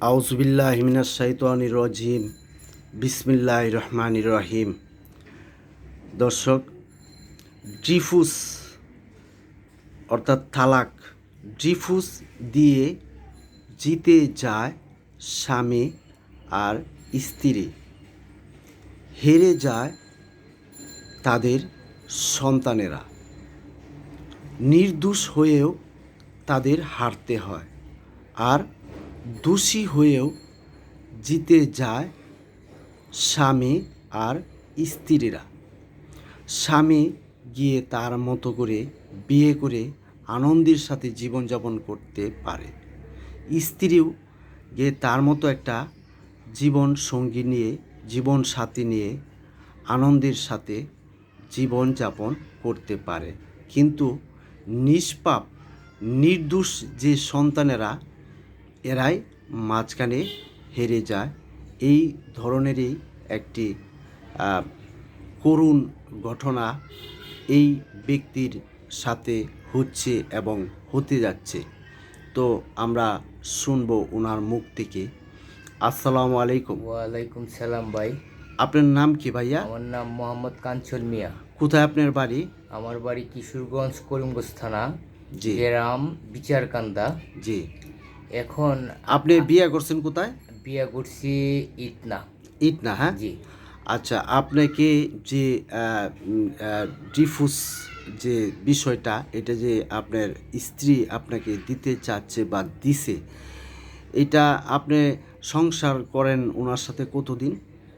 আউজবিল্লাহ হিমিনাস শাইতানির রজিম। বিসমিল্লাহ রহমান রহিম। দর্শক ড্রিফুস অর্থাৎ তালাক ড্রিফুস দিয়ে জিতে যায় স্বামী আর স্ত্রী। হেরে যায় তাদের সন্তানেরা। নির্দোষ হয়েও তাদের হারতে হয়। আর দোষী হয়েও জিতে যায় স্বামী আর স্ত্রীরা। স্বামী গিয়ে তার মতো করে বিয়ে করে আনন্দের সাথে জীবনযাপন করতে পারে। স্ত্রীও গিয়ে তার মতো একটা জীবন সঙ্গী নিয়ে, জীবন সাথী নিয়ে আনন্দের সাথে জীবনযাপন করতে পারে। কিন্তু নিষ্পাপ, নির্দোষ যে সন্তানেরা এরাই মাঝখানে হেরে যায়। এই ধরনেরই একটি করুণ ঘটনা এই ব্যক্তির সাথে হচ্ছে এবং হতে যাচ্ছে। তো আমরা শুনব ওনার মুখ থেকে। আসসালামু আলাইকুম। ওয়ালাইকুম সালাম ভাই। আপনার নাম কি ভাইয়া? আমার নাম মোহাম্মদ কাঞ্চন মিয়া। কোথায় আপনার বাড়ি? আমার বাড়ি কিশোরগঞ্জ করিমগঞ্জ থানা জি। গ্রাম বিচারকান্দা। জি। এখন আপনি বিয়ে করছেন কোথায়? বিয়া করছি ইটনা। ইট না হ্যাঁ? জি। আচ্ছা আপনাকে যে ডিফুস যে বিষয়টা এটা যে আপনার স্ত্রী আপনাকে দিতে চাচ্ছে বা দিছে এটা আপনি সংসার করেন ওনার সাথে কতদিন?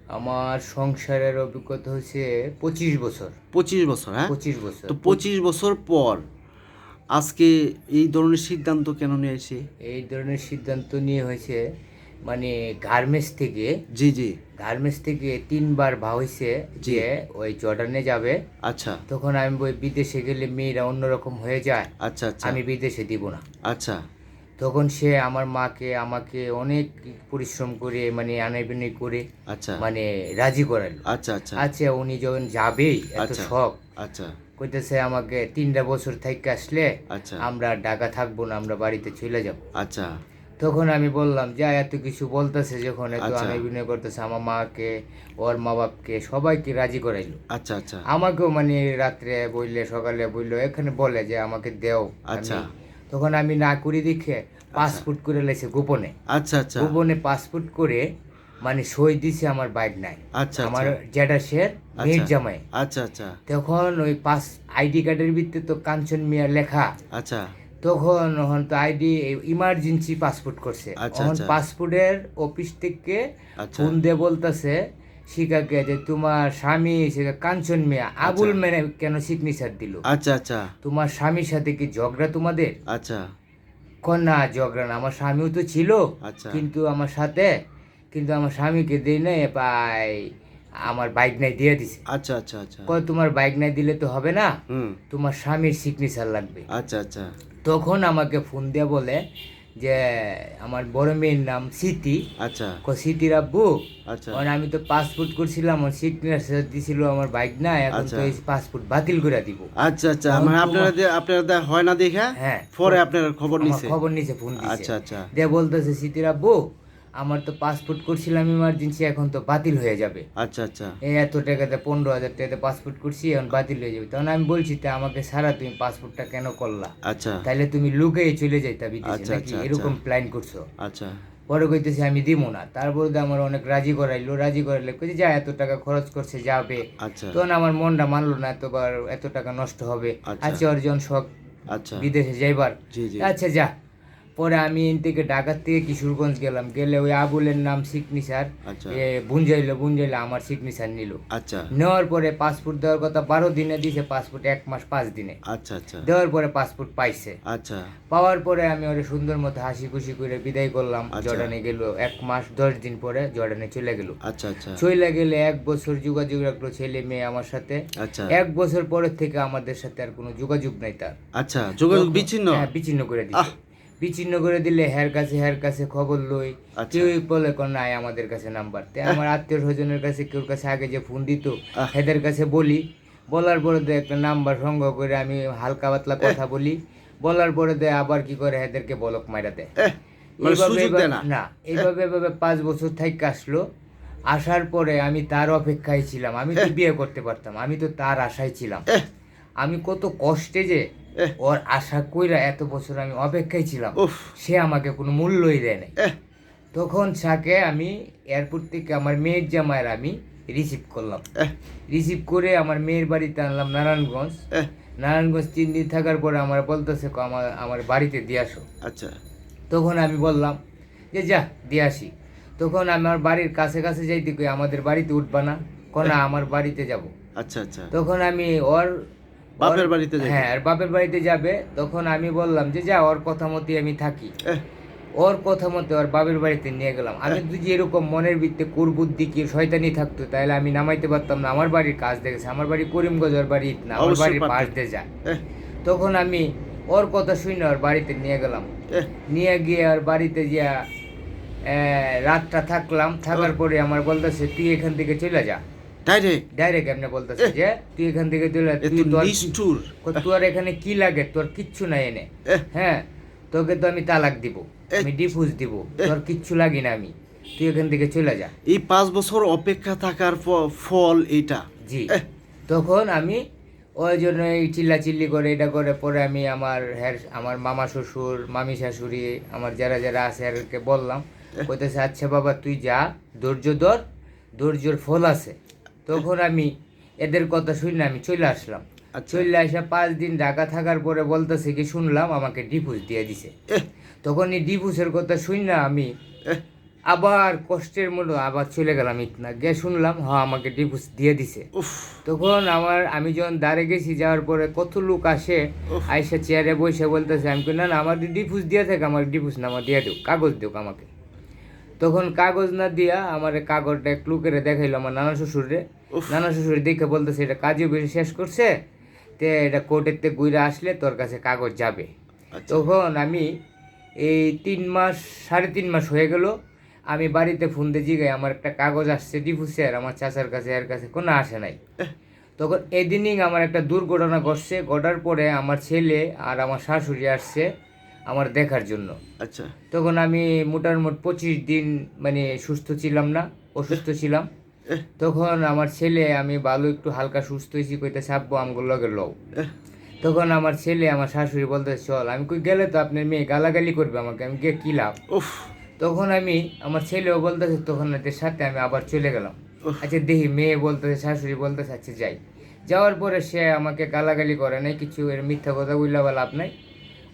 আমার সংসারের অভিজ্ঞতা হচ্ছে পঁচিশ বছর। পঁচিশ বছর হ্যাঁ? পঁচিশ বছর। তো পঁচিশ বছর পর আজকে এই ধরনের সিদ্ধান্ত কেন নিয়েছে এই ধরনের সিদ্ধান্ত নিয়ে হয়েছে মানে গার্মেন্টস থেকে। জি জি। গার্মেন্টস থেকে তিনবার ভা হয়েছে যে ওই জর্ডানে যাবে। আচ্ছা। তখন আমি বই বিদেশে গেলে মেয়েরা অন্যরকম হয়ে যায়। আচ্ছা আচ্ছা। আমি বিদেশে দিব না। আচ্ছা। তখন সে আমার মাকে আমাকে অনেক পরিশ্রম করে মানে আনাইবিনাই করে আচ্ছা। মানে রাজি করাইলো আচ্ছা আচ্ছা। আচ্ছা উনি যখন যাবেই এত আচ্ছা। শখ। আচ্ছা। কইতেছে আমাকে তিনটা বছর থেকে আসলে আচ্ছা। আমরা ঢাকা থাকব না আমরা বাড়িতে চলে যাব। আচ্ছা। তখন আমি বললাম যে এত কিছু বলতেছে যখন এত আচ্ছা। আনাইবিনাই করতেছে আমার মাকে ওর মা বাপকে সবাইকে রাজি করাইলো। আচ্ছা আচ্ছা। আমাকেও মানে রাত্রে বললে সকালে বলল এখানে বলে যে আমাকে দেও। আচ্ছা। তখন আমি না করি দেখে পাসপোর্ট করে লাইছে গোপনে। আচ্ছা আচ্ছা। গোপনে পাসপোর্ট করে মানে সই দিছে আমার বাইক নাই। আচ্ছা আমার আচ্ছা জেডা শের মেয়ের জামাই। আচ্ছা আচ্ছা। তখন ওই পাস আইডি কার্ডের ভিত্তিতে তো কাঞ্চন মিয়া লেখা। আচ্ছা। তখন ওখান তো আইডি ইমার্জেন্সি পাসপোর্ট করছে। আচ্ছা, তখন আচ্ছা। পাসপোর্টের অফিস থেকে আচ্ছা। ফোন দিয়ে বলতেছে শিকাকে যে তোমার স্বামী শিকা কাঞ্চন মিয়া আবুল মেনে কেন সিগনেচার দিল? আচ্ছা আচ্ছা। তোমার স্বামীর সাথে কি ঝগড়া তোমাদের? আচ্ছা। কন না ঝগড়া না আমার স্বামীও তো ছিল আচ্ছা। কিন্তু আমার সাথে কিন্তু আমার স্বামীকে দিই নাই পাই আমার বাইক নাই দিয়ে দিছে। আচ্ছা আচ্ছা আচ্ছা। কয় তোমার বাইক নাই দিলে তো হবে না তোমার স্বামীর সিগনেচার লাগবে। আচ্ছা আচ্ছা। তখন আমাকে ফোন দিয়ে বলে যে আমার বড় মেয়ের নাম স্মৃতি আচ্ছা। ক স্মৃতির আব্বু আচ্ছা। আমি তো পাসপোর্ট করছিলাম আমার সিগনেচার দিছিল আমার বাইক না এখন আচ্ছা। তো এই পাসপোর্ট বাতিল করে দিব। আচ্ছা আচ্ছা। মানে আপনারা যে- আপনারা দে- হয় না দেখে হ্যাঁ। পরে আপনারা খবর নিছে? খবর নিছে ফোন দিছে। আচ্ছা আচ্ছা। দিয়ে বলতেছে স্মৃতির আব্বু আমার তো পাসপোর্ট করছিলাম ইমার্জেন্সি এখন তো বাতিল হয়ে যাবে। আচ্ছা আচ্ছা। এই এত টাকাতে পনেরো হাজার টাকাতে পাসপোর্ট করছি এখন বাতিল হয়ে যাবে। তখন আমি বলছি তা আমাকে সারা তুমি পাসপোর্টটা কেন করলা? আচ্ছা। তাইলে তুমি লুকিয়ে চলে যাইতা বিদেশে আচ্ছা, নাকি আচ্ছা, এরকম আচ্ছা। প্ল্যান করছ? আচ্ছা। পরে কইতেছি আমি দিব না। তারপরে তো আমার অনেক রাজি করাইলো রাজি করাইলে কইছে যা এত টাকা খরচ করছে যাবে। আচ্ছা। তখন আমার মনটা মানলো না এতবার এত টাকা নষ্ট হবে। আচ্ছা। আচ্ছা অর্জন শখ আচ্ছা। বিদেশে যাইবার। আচ্ছা যা। পরে আমি এন থেকে ঢাকার থেকে কিশোরগঞ্জ গেলাম। গেলে ওই আবুলের নাম সিগনেচার আচ্ছা। এ বুঞ্জাইলো বুঞ্জাইলো আমার সিগনেচার নিল। আচ্ছা। নেওয়ার পরে পাসপোর্ট দেওয়ার কথা বারো দিনে দিছে পাসপোর্ট এক মাস পাঁচ দিনে। আচ্ছা আচ্ছা। দেওয়ার পরে পাসপোর্ট পাইছে। আচ্ছা। পাওয়ার পরে আমি ওরে সুন্দর মতো হাসি খুশি করে বিদায় করলাম। আচ্ছা। জর্ডানে গেল এক মাস দশ দিন পরে জর্ডানে চলে গেল। আচ্ছা আচ্ছা। চলে গেলে এক বছর যোগাযোগ রাখল ছেলে মেয়ে আমার সাথে। আচ্ছা। এক বছর পরের থেকে আমাদের সাথে আর কোনো যোগাযোগ নাই তার। আচ্ছা যোগাযোগ বিচ্ছিন্ন? হ্যাঁ বিচ্ছিন্ন করে আহ! বিচ্ছিন্ন করে দিলে হের কাছে হের কাছে খবর লই। আচ্ছা। কেউই বলে কোন নাই আমাদের কাছে নাম্বার। তে আমার আত্মীয় স্বজনের কাছে কেউ কাছে আগে যে ফোন দিত হেদের কাছে বলি। বলার পরে তো একটা নাম্বার সংগ্রহ করে আমি হালকা পাতলা কথা বলি। বলার পরে দে আবার কি করে হেদেরকে বলক মাইরা দেয়। মানে না? এইভাবে- এভাবে পাঁচ বছর থেকে আসলো। আসার পরে আমি তার অপেক্ষায় ছিলাম। আমি তো বিয়ে করতে পারতাম আমি তো তার আশায় ছিলাম। আমি কত কষ্টে যে। ওর আশা কইরা এত বছর আমি অপেক্ষায় ছিলাম। উফ। সে আমাকে কোনো মূল্যই দেয় নাই। তখন সাকে আমি এয়ারপোর্ট থেকে আমার মেয়ের জামাইয়ের আমি রিসিভ করলাম। রিসিভ করে আমার মেয়ের বাড়িতে আনলাম নারায়ণগঞ্জ। নারায়ণগঞ্জ তিন দিন থাকার পরে আমার বলতেছে ক, আমার আমার বাড়িতে দিয়ে আসো। আচ্ছা। তখন আমি বললাম যে যা দিয়ে আসি। তখন আমার বাড়ির কাছে কাছে যাইতে কই আমাদের বাড়িতে উঠবা না। কনা আমার বাড়িতে যাব। আচ্ছা আচ্ছা। তখন আমি ওর বাপের ওর- বাড়িতে যাইতে? হ্যাঁ আর বাপের বাড়িতে যাবে তখন আমি বললাম যে যা ওর কথা মতোই আমি থাকি। ওর কথা মতো ওর বাপের বাড়িতে নিয়ে গেলাম। আমি যদি এরকম মনের ভিত্তে কুরবুদ্ধি কি শয়তানি থাকতো তাহলে আমি নামাইতে পারতাম না। আমার বাড়ির কাজ দেখেছে আমার বাড়ি করিমগঞ্জ ওর বাড়ি না আমার অবশ্যই বাড়ির। পাশ দিয়ে যায়। তখন আমি ওর কথা শুনে ওর বাড়িতে নিয়ে গেলাম। নিয়ে গিয়ে ওর বাড়িতে যা আহ, রাতটা থাকলাম। থাকার পরে আমার বলতেছে তুই এখান থেকে চলে যা। ডাইরেক্ট ডাইরেক্ট এমনি বলতেছে যে তুই এখান থেকে চলে তুই তো তোর নিষ্ঠুর। তোর এখানে কি লাগে? তোর কিচ্ছু নাই এনে। হ্যাঁ তোকে তো আমি তালাক দিব। আমি ডিফুজ দিব। তোর কিচ্ছু লাগি না আমি। তুই এখান থেকে চলে যা। এই পাঁচ বছর অপেক্ষা থাকার ফল এইটা। জি। তখন আমি ওই জন্য এই চিল্লাচিল্লি করে এটা করে পরে আমি আমার হ্যার আমার মামা শ্বশুর মামি শাশুড়ি আমার যারা যারা আছে বললাম। কইতেছে আচ্ছা বাবা তুই যা। ধৈর্য ধর। ধৈর্যর ফল আছে। তখন আমি এদের কথা শুনে আমি চলে আসলাম। আচ্ছা। চলে আসা পাঁচ দিন ঢাকা থাকার পরে বলতেছে কি শুনলাম আমাকে ডিভোর্স দিয়ে দিছে। তখন এই ডিভোর্সের কথা শুনে আমি আবার কষ্টের মতো আবার চলে গেলাম ইতনা। গিয়ে শুনলাম হ্যাঁ আমাকে ডিভোর্স দিয়ে দিছে। তখন আমার আমি যখন দাঁড়ে গেছি যাওয়ার পরে কত লোক আসে। আইসা চেয়ারে বসে বলতেছে আমি না না আমার ডিফুজ দিয়ে থাকে আমার ডিফুজ না আমার দিয়ে দেও কাগজ দেও আমাকে। তখন কাগজ না দিয়া আমার কাগজটা এক লোকেরে দেখাইলো আমার নানা শ্বশুরে। নানা শ্বশুর দেখে বলতেছে এটা কাজে বেশি শেষ করছে তে এটা কোর্টের তে ঘুরে আসলে তোর কাছে কাগজ যাবে। আচ্ছা। তখন আমি এই তিন মাস সাড়ে তিন মাস হয়ে গেল আমি বাড়িতে ফোন দিয়ে জিগাই আমার একটা কাগজ আসছে ডিফুসের আমার চাচার কাছে এর কাছে কোনো আসে নাই। তখন এদিনই আমার একটা দুর্ঘটনা ঘটছে ঘটার পরে আমার ছেলে আর আমার শাশুড়ি আসছে। আমার দেখার জন্য। আচ্ছা। তখন আমি মোটামুটি পঁচিশ দিন মানে সুস্থ ছিলাম না অসুস্থ ছিলাম। তখন আমার ছেলে আমি ভালো একটু হালকা সুস্থ হয়েছি কইতে সাব্বো আমগুলো লগে লও। তখন আমার ছেলে আমার শাশুড়ি বলতে চল আমি কই গেলে তো আপনার মেয়ে গালাগালি করবে আমাকে আমি গিয়ে কী লাভ? উফ। তখন আমি আমার ছেলেও বলতেছে তখন এদের সাথে আমি আবার চলে গেলাম। আচ্ছা দেখি মেয়ে বলতেছে শাশুড়ি বলতেছে আচ্ছা যাই। যাওয়ার পরে সে আমাকে গালাগালি করে নাই কিছু এর মিথ্যা কথা বললে বা লাভ নাই।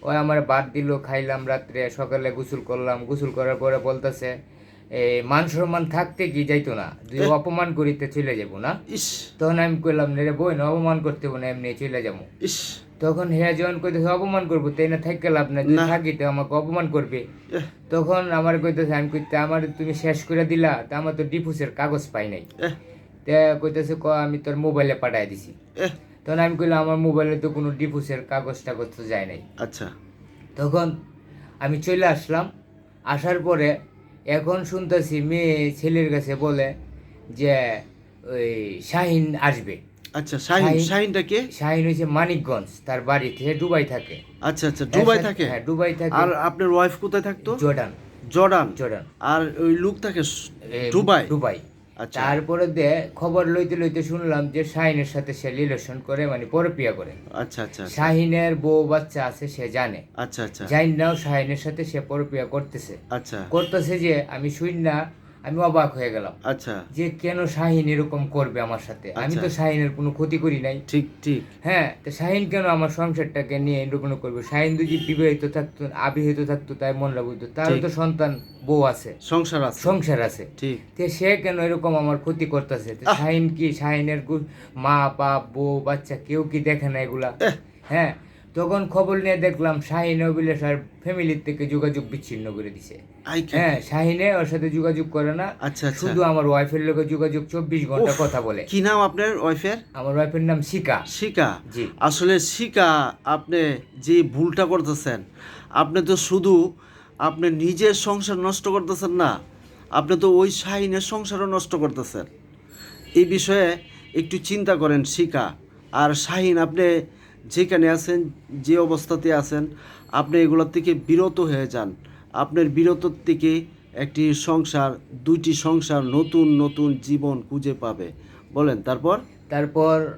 ওই আমার বাদ দিল খাইলাম রাত্রে সকালে গোসল করলাম। গোসল করার পরে বলতেছে এই মান সম্মান থাকতে কি যাইতো না? যদি অপমান করিতে চলে যাব না? তখন আমি কইলাম রে বই না অপমান করতে না এমনি চলে যাব। তখন হ্যাঁ যখন কইতেছে অপমান করব তাই না থাকতে লাভ না যদি থাকি তো আমাকে অপমান করবে। তখন আমার কইতেছে আমি কইতে আমার তুমি শেষ করে দিলা তা আমার তো ডিফুসের কাগজ পাই নাই। তে কইতেছে ক আমি তোর মোবাইলে পাঠাই দিছি। তখন আমি কইলাম আমার মোবাইলে তো কোনো ডিফুসের কাগজ টাগজ তো যায় নাই। আচ্ছা। তখন আমি চলে আসলাম। আসার পরে এখন শুনতেছি মেয়ে ছেলের কাছে বলে যে ওই শাহিন আসবে। আচ্ছা শাহিন শাহিন- শাহিনটা কে? শাহিন হয়েছে মানিকগঞ্জ তার বাড়িতে সে দুবাই থাকে। আচ্ছা আচ্ছা দুবাই থাকে? হ্যাঁ দুবাই থাকে। আর আপনার ওয়াইফ কোথায় থাকতো? জর্ডান। জর্ডান? জর্ডান। আর ওই লোক থাকে দুবাই? দুবাই। তারপরে দে খবর লইতে লইতে শুনলাম যে শাহিনের সাথে সে রিলেশন করে মানে পরপিয়া করে। আচ্ছা আচ্ছা শাহিনের বউ বাচ্চা আছে সে জানে। আচ্ছা আচ্ছা। জানি নাও শাহিনের সাথে সে পরপিয়া করতেছে। আচ্ছা। করতেছে যে আমি শুন না আমি অবাক হয়ে গেলাম। আচ্ছা। যে কেন শাহিন এরকম করবে আমার সাথে? আমি আচ্ছা। তো শাহিনের কোনো ক্ষতি করি নাই। ঠিক ঠিক। হ্যাঁ তো শাহিন কেন আমার সংসারটাকে নিয়ে এরকম করবে? শাহিন যদি বিবাহিত থাকতো আবিহিত থাকতো তাই মনরা বুঝতো তারও। তো সন্তান বউ আছে। সংসার আছে। সংসার আছে। ঠিক। তে সে কেন এরকম আমার ক্ষতি করতেছে? শাহিন কি শাহিনের মা বাপ বউ বাচ্চা কেউ কি দেখে না এগুলা? হ্যাঁ তখন খবর নিয়ে দেখলাম শাহিন অভিলাষ আর ফ্যামিলির থেকে যোগাযোগ বিচ্ছিন্ন করে দিছে। হ্যাঁ শাহিনে ওর সাথে যোগাযোগ করে না। আচ্ছা আচ্ছা। শুধু আমার ওয়াইফের লোকে যোগাযোগ চব্বিশ ঘণ্টা কথা বলে। কি নাম আপনার ওয়াইফের আমার ওয়াইফের নাম শিকা। শিকা? জি। আসলে শিকা আপনি যে ভুলটা করতেছেন আপনি তো শুধু আপনি নিজের সংসার নষ্ট করতেছেন না আপনি তো ওই শাহিনের সংসারও নষ্ট করতেছেন। এই বিষয়ে একটু চিন্তা করেন শিকা। আর শাহিন আপনি যেখানে আছেন যে অবস্থাতে আছেন আপনি এগুলোর থেকে বিরত হয়ে যান। আপনার বিরতর থেকে একটি সংসার, দুইটি সংসার নতুন নতুন জীবন খুঁজে পাবে। বলেন, তারপর? তারপর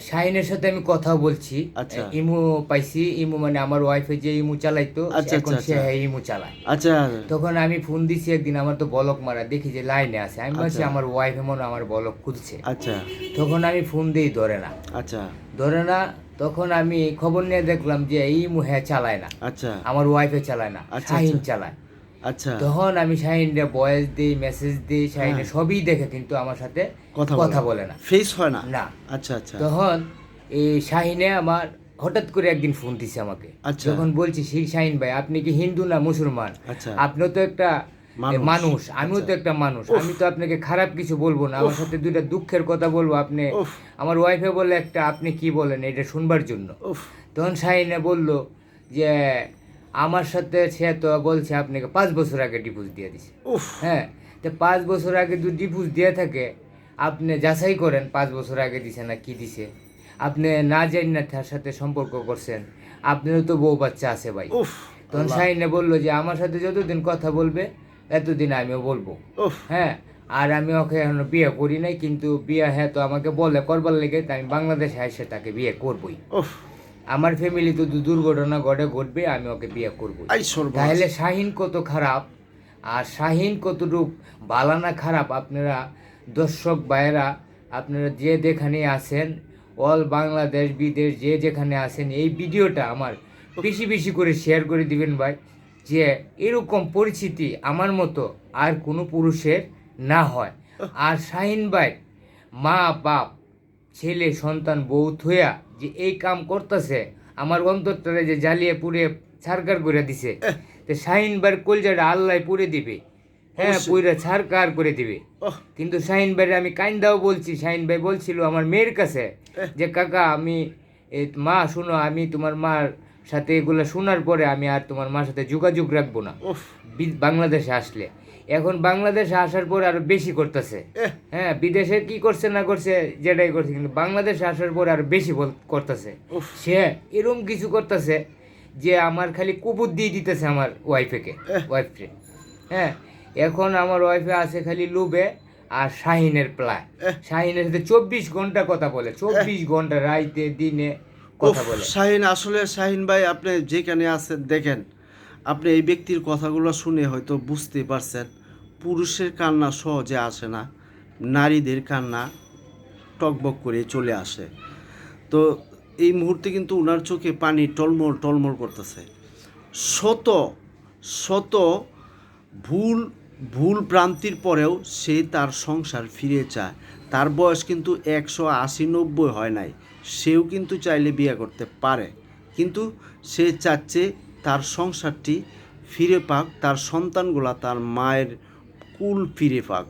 শাহিনের সাথে আমি কথা বলছি। আচ্ছা। ইমু পাইছি। ইমু মানে আমার ওয়াইফে যে ইমু চালাইতো আচ্ছা, এখন আচ্ছা, সে। ইমু চালায়। আচ্ছা। তখন আমি ফোন দিছি একদিন আমার তো বলক মারা দেখি যে লাইনে আছে। আমি বলছি। আমার ওয়াইফ এমন আমার বলক খুঁজছে। আচ্ছা। তখন আমি ফোন দিই ধরে না আচ্ছা। ধরে না তখন আমি খবর নিয়ে দেখলাম যে এই হ্যাঁ চালায় না। আচ্ছা। আমার ওয়াইফে চালায় না শাহিন। চালায়। আচ্ছা। তখন আমি শাহিনরে ভয়েস দিই মেসেজ দিই শাহিনে সবই দেখে কিন্তু আমার সাথে কথা কথা বলে। না। ফেস হয় না? না। আচ্ছা আচ্ছা। তখন এই শাহিনে আমার হঠাৎ করে একদিন ফোন দিছে আমাকে। আচ্ছা। যখন বলছি সেই শাহিন ভাই আপনি কি হিন্দু না মুসলমান? আচ্ছা। আপনিও তো একটা মানুষ। আমিও তো আচ্ছা। একটা মানুষ। আমি তো আপনাকে খারাপ কিছু বলব না। আমার সাথে দুইটা দুঃখের কথা বলব। আপনি আমার ওয়াইফে বলে একটা আপনি কি বলেন? এটা শুনবার জন্য। তখন শাহিনে বলল যে আমার সাথে সে তো বলছে আপনাকে পাঁচ বছর আগে ডিভোর্স দিয়ে দিছে। হ্যাঁ তো পাঁচ বছর আগে যদি ডিভোর্স দিয়ে থাকে আপনি যাচাই করেন পাঁচ বছর আগে দিছে না কি দিছে। আপনি না জানি না তার সাথে সম্পর্ক করছেন আপনারও তো বউ বাচ্চা আছে ভাই। তখন সাইনে বলল যে আমার সাথে যতদিন কথা বলবে এতদিন আমিও বলব। হ্যাঁ আর আমি ওকে এখনও বিয়ে করি নাই কিন্তু বিয়ে হ্যাঁ তো আমাকে বলে করবার লেগে তাই আমি বাংলাদেশে এসে তাকে বিয়ে করবই। আমার ফ্যামিলি তো দুর্ঘটনা ঘটে ঘটবে আমি ওকে বিয়ে সর্ব তাহলে শাহিন কত খারাপ? আর শাহিন কতটুক বালানা খারাপ? আপনারা দর্শক ভাইয়েরা আপনারা যে যেখানে আছেন অল বাংলাদেশ বিদেশ যে যেখানে আছেন এই ভিডিওটা আমার বেশি বেশি করে শেয়ার করে দিবেন ভাই যে এরকম পরিস্থিতি আমার মতো আর কোনো পুরুষের না হয়। আর শাহিন ভাই মা বাপ ছেলে সন্তান বউ থুয়া যে এই কাম করতেছে আমার অন্তরটারে যে জ্বালিয়ে পুড়ে ছারকার করে দিছে। তো শাহিন ভাইয়ের কলজাটা আল্লাহ পুড়ে দিবে। হ্যাঁ। পুরে ছারকার করে দিবে। কিন্তু শাহিন ভাইয়ের আমি কাইন্দাও বলছি শাহিন ভাই বলছিল আমার মেয়ের কাছে যে কাকা আমি মা শুনো আমি তোমার মার সাথে এগুলো শোনার পরে আমি আর তোমার মার সাথে যোগাযোগ রাখব না। উফ। বাংলাদেশে আসলে। এখন বাংলাদেশে আসার পর আরও বেশি করতেছে। হ্যাঁ বিদেশে কি করছে না করছে যেটাই করছে কিন্তু বাংলাদেশে আসার পর আরও বেশি করতেছে। সে এরম কিছু করতেছে যে আমার খালি কুপুর দিয়ে দিতেছে আমার ওয়াইফেকে। ওয়াইফকে হ্যাঁ এখন আমার ওয়াইফে আছে খালি লুবে আর শাহিনের প্লায়। শাহিনের সাথে চব্বিশ ঘণ্টা কথা বলে চব্বিশ ঘণ্টা রাইতে দিনে কথা বলে। শাহিন আসলে শাহিন ভাই আপনি যেখানে আছেন দেখেন আপনি এই ব্যক্তির কথাগুলো শুনে হয়তো বুঝতে পারছেন। পুরুষের কান্না সহজে আসে না, নারীদের কান্না টকবক করে চলে আসে। তো এই মুহূর্তে কিন্তু ওনার চোখে পানি টলমল টলমল করতেছে। শত শত ভুল ভুল ভ্রান্তির পরেও সে তার সংসার ফিরে চায়। তার বয়স কিন্তু একশো আশি নব্বই হয় নাই। সেও কিন্তু চাইলে বিয়ে করতে পারে। কিন্তু সে চাচ্ছে তার সংসারটি ফিরে পাক, তার সন্তানগুলা তার মায়ের কুল ফিরে পাক।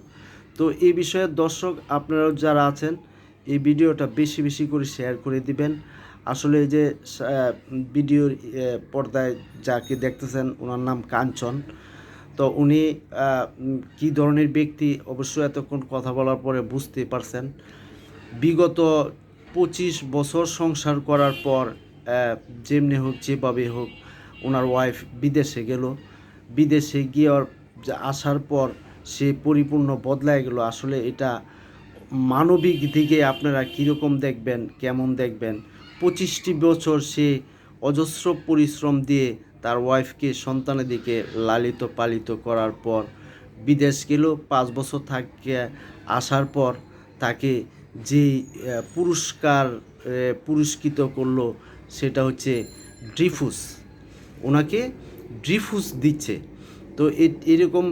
তো এই বিষয়ে দর্শক আপনারাও যারা আছেন, এই ভিডিওটা বেশি বেশি করে শেয়ার করে দিবেন। আসলে এই যে ভিডিওর পর্দায় যাকে দেখতেছেন, ওনার নাম কাঞ্চন। তো উনি কি ধরনের ব্যক্তি, অবশ্যই এতক্ষণ কথা বলার পরে বুঝতে পারছেন। বিগত পঁচিশ বছর সংসার করার পর যেমনি হোক, যেভাবে হোক, ওনার ওয়াইফ বিদেশে গেল। বিদেশে গিয়ে আসার পর সে পরিপূর্ণ বদলায় গেল। আসলে এটা মানবিক দিকে আপনারা কীরকম দেখবেন, কেমন দেখবেন? পঁচিশটি বছর সে অজস্র পরিশ্রম দিয়ে তার ওয়াইফকে সন্তানের দিকে লালিত পালিত করার পর বিদেশ গেল। পাঁচ বছর থাকে, আসার পর তাকে যে পুরস্কার পুরস্কৃত করল সেটা হচ্ছে ড্রিফুস ওনাকে ড্রিফুস দিচ্ছে। তো এরকম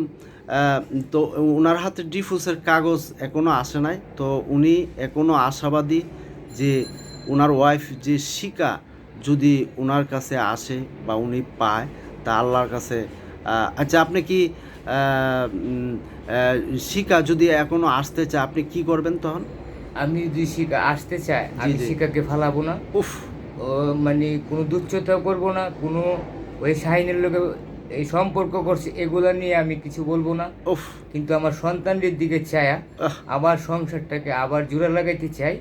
তো ওনার হাতে ড্রিফুসের কাগজ এখনও আসে নাই। তো উনি এখনও আশাবাদী যে ওনার ওয়াইফ যে শিকা যদি ওনার কাছে আসে বা উনি পায় তা আল্লাহর কাছে আচ্ছা আপনি কি শিকা যদি এখনও আসতে চায় আপনি কি করবেন তখন? আমি যদি শিকা আসতে চাই আমি। শিকাকে ফালাবো না। উফ। মানে কোনো দুচ্ছতাও করব না কোনো ওই শাহিনের লোকে এই সম্পর্ক করছে এগুলা নিয়ে আমি কিছু বলব না। কিন্তু আমার সন্তানদের দিকে চায়া আহ, আবার সংসারটাকে আবার জোড়া লাগাইতে চাই।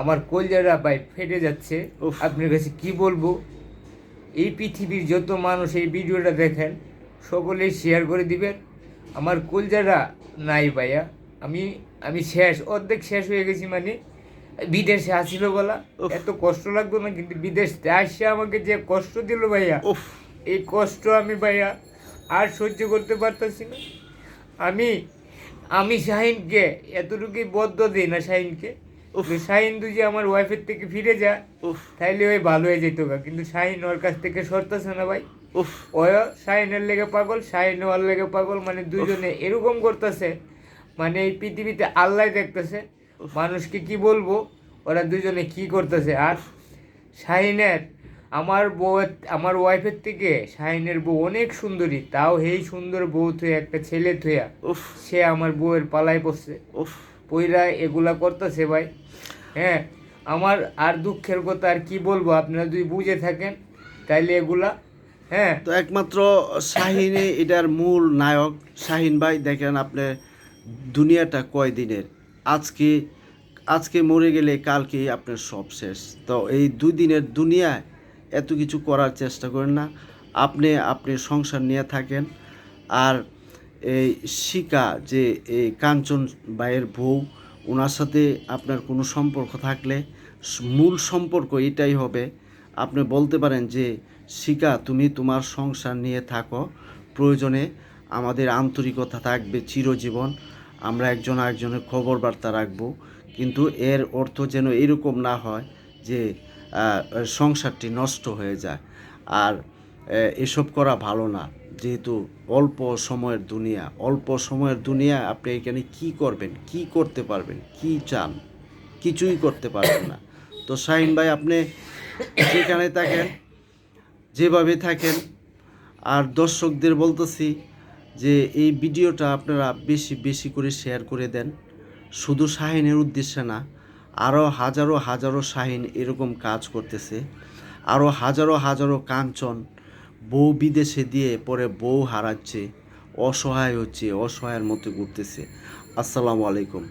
আমার কলজারা ভাই ফেটে যাচ্ছে। আপনার কাছে কি বলব? এই পৃথিবীর যত মানুষ এই ভিডিওটা দেখেন সকলেই শেয়ার করে দিবেন। আমার কুলজারা নাই ভাইয়া। আমি আমি শেষ অর্ধেক শেষ হয়ে গেছি মানে। বিদেশে আসিল বলা। এত কষ্ট লাগতো না কিন্তু বিদেশ আসে আমাকে যে কষ্ট দিল ভাইয়া। এই কষ্ট আমি ভাইয়া আর সহ্য করতে পারতেছি না। আমি আমি শাহিনকে এতটুকুই বদ্ধ দিই না শাহিনকে শাহিন যদি আমার ওয়াইফের থেকে ফিরে যা তাইলে ওই ভালো হয়ে যেত কিন্তু শাহিন ওর কাছ থেকে সরতেছে না ভাই। ওয়ও শাহিনের লেগে পাগল শাহিন ওর লেগে পাগল মানে দুজনে এরকম করতেছে মানে এই পৃথিবীতে আল্লাহ দেখতেছে। মানুষকে কি বলব ওরা দুজনে কি করতেছে? আর শাহিনের আমার বউ আমার ওয়াইফের থেকে শাহিনের বউ অনেক সুন্দরী। তাও এই সুন্দর বউ থুয়ে একটা ছেলে থুয়া উফ। সে আমার বউয়ের পালায় পড়ছে। উফ। পইরা এগুলা করতেছে ভাই। হ্যাঁ আমার আর দুঃখের কথা আর কি বলব আপনারা যদি বুঝে থাকেন তাইলে এগুলা হ্যাঁ। তো একমাত্র শাহিনে এটার মূল নায়ক শাহিন ভাই দেখেন আপনি দুনিয়াটা কয় দিনের? আজকে আজকে মরে গেলে কালকে আপনার সব শেষ। তো এই দুই দিনের দুনিয়ায় এত কিছু করার চেষ্টা করেন না। আপনি আপনি সংসার নিয়ে থাকেন। আর এই শিকা যে এই কাঞ্চন ভাইয়ের বউ ওনার সাথে আপনার কোনো সম্পর্ক থাকলে মূল সম্পর্ক এটাই হবে। আপনি বলতে পারেন যে, শিকা, তুমি তোমার সংসার নিয়ে থাকো। প্রয়োজনে আমাদের আন্তরিকতা থাকবে চিরজীবন। আমরা একজন আরেকজনের খবর বার্তা রাখব। কিন্তু এর অর্থ যেন এরকম না হয় যে সংসারটি নষ্ট হয়ে যায়। আর এসব করা ভালো না। যেহেতু অল্প সময়ের দুনিয়া, অল্প সময়ের দুনিয়া আপনি এখানে কি করবেন? কি করতে পারবেন? কি চান? কিছুই করতে পারবেন না। তো শাহিন ভাই, আপনি যেখানে থাকেন, যেভাবে থাকেন, আর দর্শকদের বলতেছি যে এই ভিডিওটা আপনারা বেশি বেশি করে শেয়ার করে দেন। শুধু শাহিনের উদ্দেশ্যে না আরও হাজারো হাজারো শাহিন এরকম কাজ করতেছে। আরও হাজারো হাজারো কাঞ্চন বউ বিদেশে দিয়ে পরে বউ হারাচ্ছে, অসহায় হচ্ছে, অসহায়ের মতো ঘুরতেছে। আসসালামু আলাইকুম।